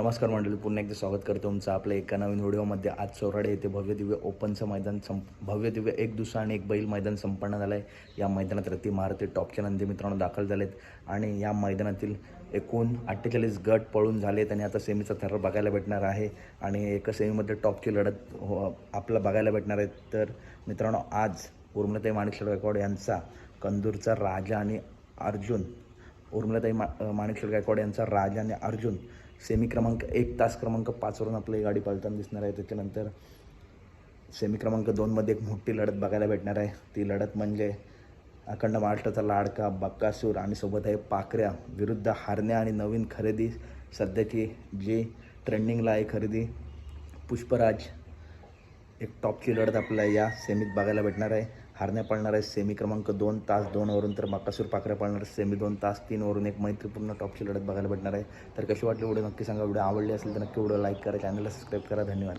नमस्कार मंडळी पुन्हा एकदा स्वागत करतो तुमचं आपल्या एका नवीन व्हिडिओमध्ये. आज चौराडे येथे भव्य दिव्य ओपनचं मैदान संप भव्य दिव्य एक दुसरा आणि एक बैल मैदान संपन्न झालं आहे या मैदानात रती महारती टॉपच्या नंदी मित्रांनो दाखल झालेत. आणि या मैदानातील एकूण अठ्ठेचाळीस गट पळून झालेत आणि आता सेमीचा थर बघायला भेटणार आहे. आणि एका सेमीमध्ये टॉपची लढत हो आपला बघायला भेटणार आहे. तर मित्रांनो आज उर्मिलाताई माणिक गायकवाड यांचा कंदूरचा राजा आणि अर्जुन उर्मिलाताई मा माणिकशेठ गायकवाड यांचा राजा आणि अर्जुन सेमी क्रमांक एक तास क्रमांक पाचवरून आपली गाडी पळताना दिसणार आहे. त्याच्यानंतर सेमी क्रमांक दोनमध्ये एक मोठी लढत बघायला भेटणार आहे. ती लढत म्हणजे अखंड महाराष्ट्राचा लाडका बक्कासूर आणि सोबत आहे पाकऱ्या विरुद्ध हारण्या आणि नवीन खरेदी. सध्याची जी ट्रेंडिंगला आहे खरेदी पुष्पराज एक टॉपची लढत आपल्याला या सेमीत बघायला भेटणार आहे. हारण्या पळणार आहे. सेमी क्रमांक दोन तास दोनवरून तर मक्कासूर पाखऱ्या पळणार सेमी दोन तास तीनवरून एक मैत्रीपूर्ण टॉपची लढत बघायला भेटणार आहे. तर कशी वाटली व्हिडिओ नक्की सांगा. व्हिडिओ आवडली असेल तर नक्की व्हिडिओ लाईक करा चॅनलला सबस्क्राईब करा. धन्यवाद.